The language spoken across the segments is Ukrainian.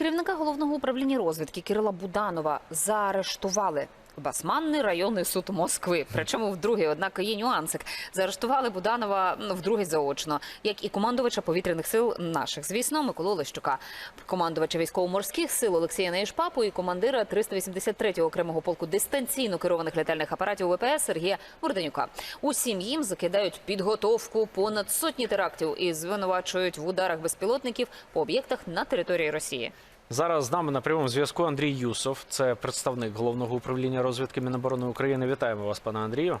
Керівника головного управління розвідки Кирила Буданова заарештували. Басманний районний суд Москви. Причому вдруге, однак є нюансик. Заарештували Буданова вдруге заочно, як і командувача повітряних сил наших, звісно, Миколу Лещука, командувача військово-морських сил Олексія Неєшпапу і командира 383-го окремого полку дистанційно керованих летальних апаратів ВПС Сергія Бурденюка. Усім їм закидають підготовку понад сотні терактів і звинувачують в ударах безпілотників по об'єктах на території Росії. Зараз з нами на прямому зв'язку Андрій Юсов, це представник головного управління розвідки Міноборони України. Вітаємо вас, пане Андрію.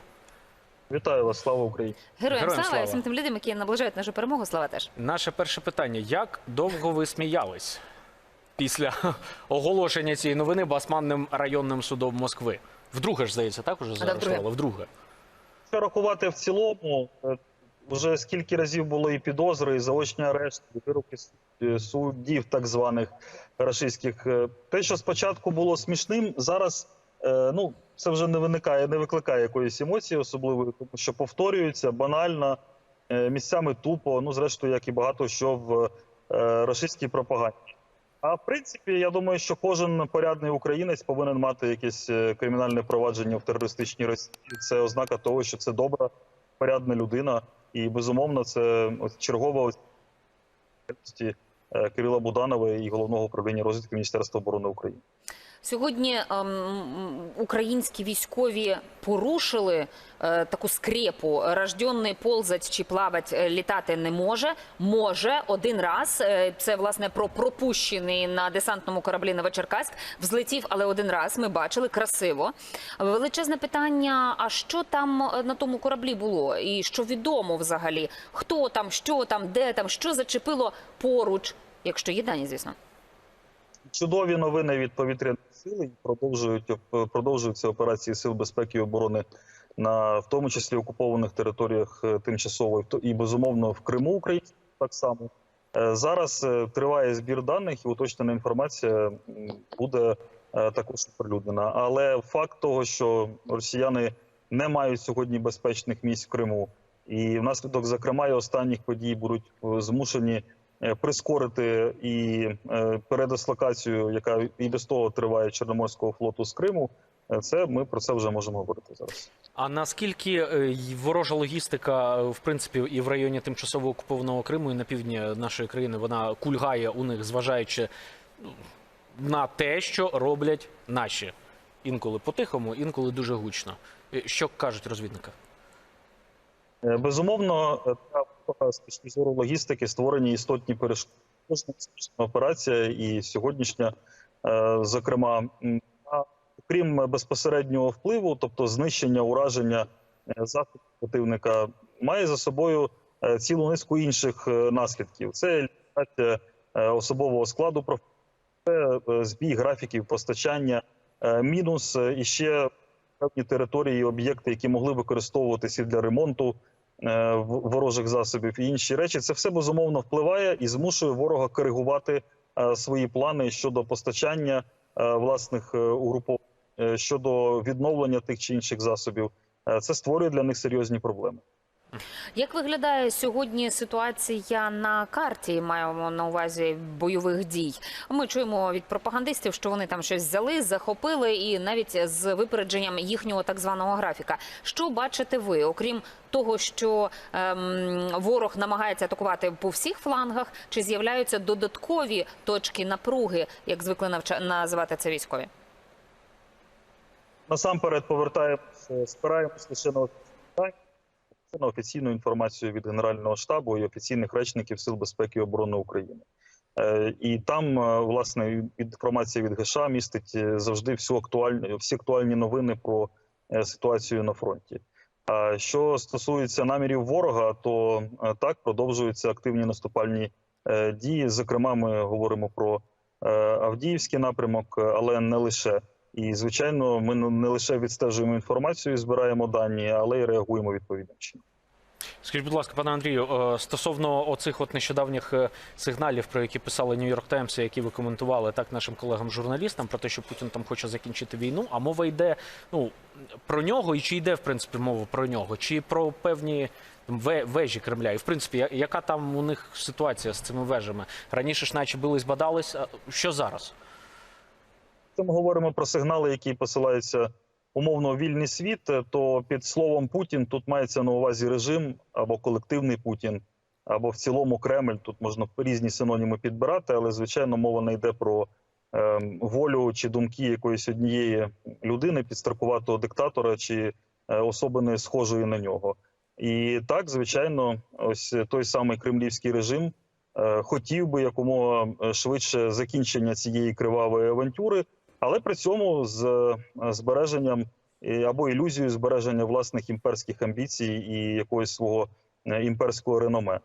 Вітаю вас, слава Україні. Героям, Героям слава і всім тим людям, які наближають нашу перемогу. Слава теж. Наше перше питання: як довго ви сміялись після оголошення цієї новини Басманним районним судом Москви? Вдруге ж здається, так уже заарештували? Вдруге. Якщо рахувати в цілому, вже скільки разів було і підозри, і заочні арешти, і вироки е, суддів, так званих рашистських. Е, Те, що спочатку було смішним, зараз е, ну це вже не виникає, не викликає якоїсь емоції особливої, тому що повторюється банально, місцями тупо. Ну, зрештою, як і багато що в рашистській пропаганді. А в принципі, я думаю, що кожен порядний українець повинен мати якесь кримінальне провадження в терористичній Росії. Це ознака того, що це добра, порядна людина, і безумовно, це чергова ось е, Кирила Буданова і головного управління розвідки Міністерства оборони України. Сьогодні ем, українські військові порушили е, таку скрепу. Рожденний ползать чи плавать е, літати не може. Може один раз. Е, це власне про пропущений на десантному кораблі Новочеркаськ. Взлетів, але один раз. Ми бачили красиво. Величезне питання: а що там е, на тому кораблі було? І що відомо взагалі? Хто там, що там, де там, що зачепило поруч, якщо є дані, звісно. Чудові новини від повітряних сил і продовжують продовжуються операції сил безпеки і оборони на в тому числі окупованих територіях е, тимчасово і безумовно в Криму українському так само. Е, Зараз е, триває збір даних і уточнена інформація буде також оприлюднена. Але факт того, що росіяни не мають сьогодні безпечних місць в Криму, і внаслідок, зокрема, і останніх подій будуть змушені прискорити і е, передислокацію, яка і без того триває Чорноморського флоту з Криму. е, Це ми про це вже можемо говорити зараз. А наскільки е, ворожа логістика, е, в принципі, і в районі тимчасово окупованого Криму, і на півдні нашої країни, вона кульгає у них, зважаючи ну, на те, що роблять наші інколи по-тихому, інколи дуже гучно. Е, Що кажуть розвідники? Е, Безумовно, е, та з точки зору логістики створені істотні перешкоди. Операція і сьогоднішня, е, зокрема, м, а окрім безпосереднього впливу, тобто знищення, ураження е, засобів противника, має за собою е, цілу низку інших наслідків. Це ліквідація особового складу це збій графіків постачання, мінус і ще певні території об'єкти, які могли використовуватися для ремонту ворожих засобів і інші речі. Це все безумовно впливає і змушує ворога коригувати е, свої плани щодо постачання е, власних е, угруповань, е, щодо відновлення тих чи інших засобів. Е, Це створює для них серйозні проблеми. Як виглядає сьогодні ситуація на карті? Маємо на увазі бойових дій. Ми чуємо від пропагандистів, що вони там щось взяли, захопили, і навіть з випередженням їхнього так званого графіка. Що бачите ви, окрім того, що ем, ворог намагається атакувати по всіх флангах, чи з'являються додаткові точки напруги, як звикли навча- називати це військові? Насамперед повертаємося, спираємось лише на на офіційну інформацію від Генерального штабу і офіційних речників Сил безпеки і оборони України. Е, І там, е, власне, інформація від ГШ містить е, завжди всю актуальні, всі актуальні новини про ситуацію на фронті. А що стосується намірів ворога, то так продовжуються активні наступальні дії. Зокрема, ми говоримо про Авдіївський напрямок, але не лише. І звичайно, ми не лише відстежуємо інформацію, збираємо дані, але й реагуємо відповідним чином. Скажіть, будь ласка, пане Андрію, е, стосовно оцих от нещодавніх е, сигналів, про які писали Нью-Йорк Таймс, які ви коментували так нашим колегам-журналістам, про те, що Путін там хоче закінчити війну. А мова йде ну про нього, і чи йде в принципі мова про нього, чи про певні ве- вежі Кремля. І в принципі, яка там у них ситуація з цими вежами? Раніше ж наче бились, бадались. Що зараз? Якщо ми говоримо про сигнали, які посилаються умовно вільний світ, то під словом Путін тут мається на увазі режим або колективний Путін, або в цілому Кремль. Тут можна різні синоніми підбирати, але звичайно мова не йде про е, волю чи думки якоїсь однієї людини, підстаркуватого диктатора чи е, особи не схожої на нього. І так, звичайно, ось той самий кремлівський режим е, хотів би якомога е, швидше закінчення цієї кривавої авантюри, але при цьому з е, збереженням е, або ілюзією збереження власних імперських амбіцій і якогось свого е, імперського реноме.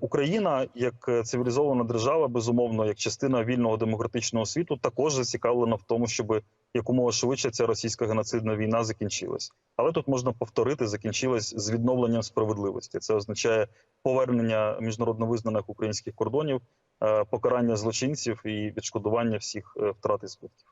Україна як цивілізована держава, безумовно, як частина вільного демократичного світу, також зацікавлена в тому, щоб якомога швидше ця російська геноцидна війна закінчилась. Але тут можна повторити, закінчилась з відновленням справедливості. Це означає повернення міжнародно визнаних українських кордонів, е, покарання злочинців і відшкодування всіх е, втрат і збитків.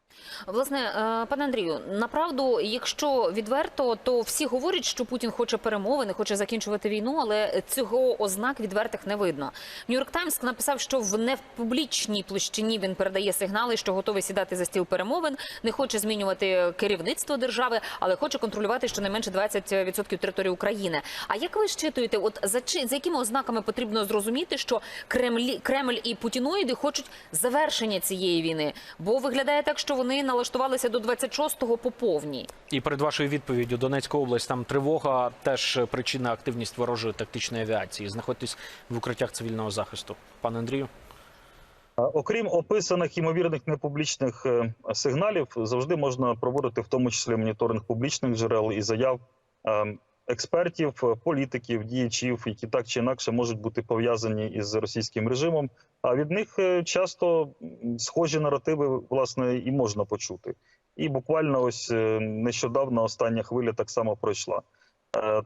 Власне, е, пане Андрію, направду, якщо відверто, то всі говорять, що Путін хоче перемовини, хоче закінчувати війну, але цього ознак відвертих не видно. Нью-Йорк Таймс написав, що в не в публічній площині він передає сигнали, що готовий сідати за стіл перемовин, не хоче змінювати керівництво держави, але хоче контролювати щонайменше 20% території України. А як ви щитуєте, от за чи за якими ознаками потрібно зрозуміти, що Кремль, Кремль і путіноїди хочуть завершення цієї війни? Бо виглядає так, що вони налаштувалися до 26-го по повній. І перед вашою відповіддю Донецька область там тривога, теж причина активність ворожої тактичної авіації. Знаходьтесь в укриттях цивільного захисту. Пане Андрію. Окрім описаних ймовірних непублічних е, сигналів, завжди можна проводити в тому числі моніторинг публічних джерел і заяв е, експертів, е, політиків, діячів, які так чи інакше можуть бути пов'язані із російським режимом. А від них часто схожі наративи власне і можна почути. І буквально ось нещодавно остання хвиля так само пройшла.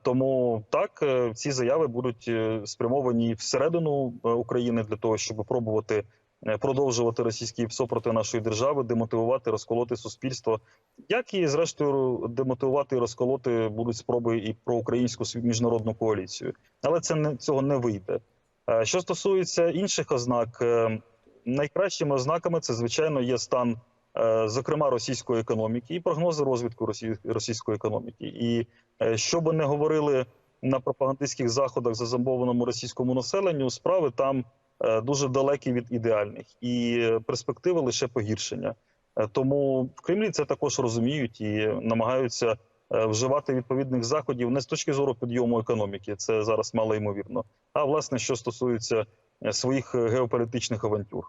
Тому так ці заяви будуть спрямовані всередину України для того, щоб пробувати продовжувати російський ПСО проти нашої держави, демотивувати, розколоти суспільство, як і зрештою демотивувати і розколоти будуть спроби і про українську міжнародну коаліцію, але це не цього не вийде. Е, Що стосується інших ознак, е, найкращими ознаками це звичайно є стан, е, зокрема російської економіки і прогнози розвитку росі- російської економіки. І е, що би не говорили на пропагандистських заходах зазомбованому російському населенню, справи там е, дуже далекі від ідеальних, і е, перспективи лише погіршення. Е, Тому в Кремлі це також розуміють і намагаються е, вживати відповідних заходів не з точки зору підйому економіки, це зараз мало ймовірно, а власне, що стосується е, своїх е, геополітичних авантюр.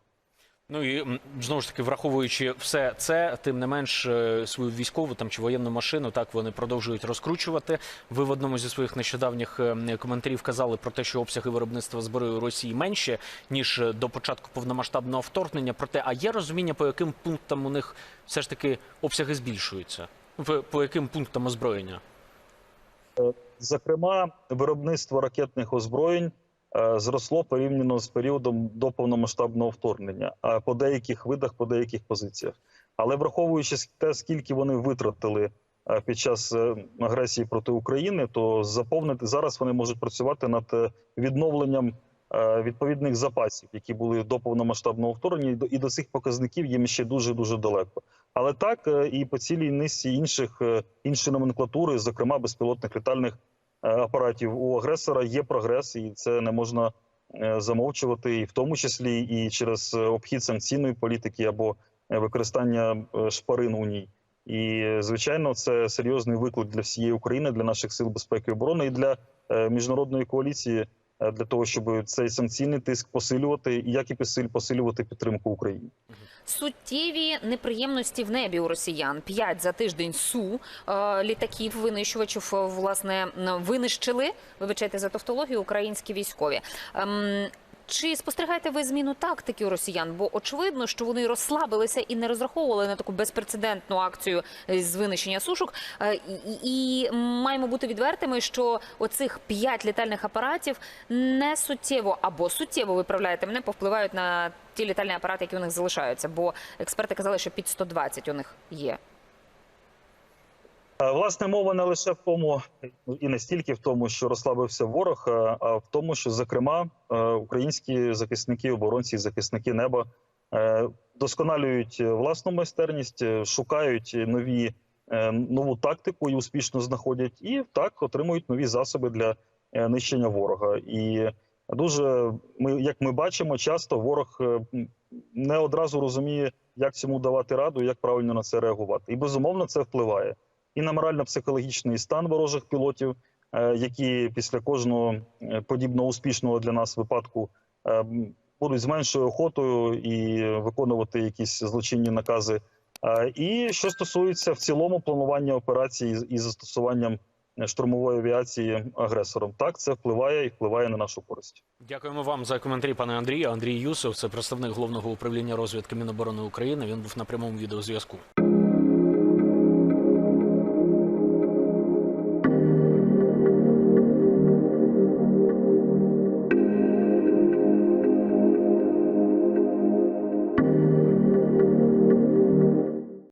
Ну і знову ж таки, враховуючи все це, тим не менш е, свою військову там чи воєнну машину, так вони продовжують розкручувати. Ви в одному зі своїх нещодавніх е, коментарів казали про те, що обсяги виробництва зброї у Росії менші ніж е, до початку повномасштабного вторгнення. Проте, а є розуміння, по яким пунктам у них все ж таки обсяги збільшуються? По, яким пунктам озброєння? Зокрема, виробництво ракетних озброєнь зросло порівняно з періодом до повномасштабного вторгнення, а по деяких видах, по деяких позиціях. Але враховуючи те, скільки вони витратили е, під час е, агресії проти України, то заповнити зараз вони можуть працювати над е, відновленням е, відповідних запасів, які були до повномасштабного вторгнення, і до- цих показників їм ще дуже дуже далеко. Але так е, і по цілій низці інших е, іншої номенклатури, зокрема безпілотних літальних е, апаратів у агресора є прогрес, і це не можна е, замовчувати, і в тому числі і через е, обхід санкційної політики або е, використання е, шпарин у ній. І е, звичайно, це серйозний виклик для всієї України, для наших сил безпеки і оборони і для е, міжнародної коаліції е, для того, щоб цей санкційний тиск посилювати, і як і посилювати підтримку України. Суттєві неприємності в небі у росіян. П'ять за тиждень су е, літаків винищувачів е, власне винищили. Вибачайте за тавтологію, українські військові. Чи спостерігаєте ви зміну тактики у росіян? Бо очевидно, що вони розслабилися і не розраховували на таку безпрецедентну акцію е, з винищення сушок. Е, І, і маємо бути відвертими, що оцих п'ять літальних апаратів не суттєво або суттєво виправляєте мене, повпливають на ті літальні апарати, які у них залишаються. Бо експерти казали, що під 120 у них є. Е, Власне, мова не лише в тому, і не стільки в тому, що розслабився ворог, е, а в тому, що зокрема е, українські захисники, оборонці, захисники неба досконалюють власну майстерність, шукають нові нову тактику і успішно знаходять, і так отримують нові засоби для нищення ворога. І дуже ми, як ми бачимо, часто ворог не одразу розуміє, як цьому давати раду, як правильно на це реагувати. І безумовно це впливає і на морально-психологічний стан ворожих пілотів, е, які після кожного е, подібного успішного для нас випадку е, будуть з меншою охотою і виконувати якісь злочинні накази. І що стосується в цілому планування операцій із- застосуванням штурмової авіації агресором, так це впливає і впливає на нашу користь. Дякуємо вам за коментарі, пане Андрію. Андрій Юсов, це представник головного управління розвідки Міноборони України. Він був на прямому відеозв'язку.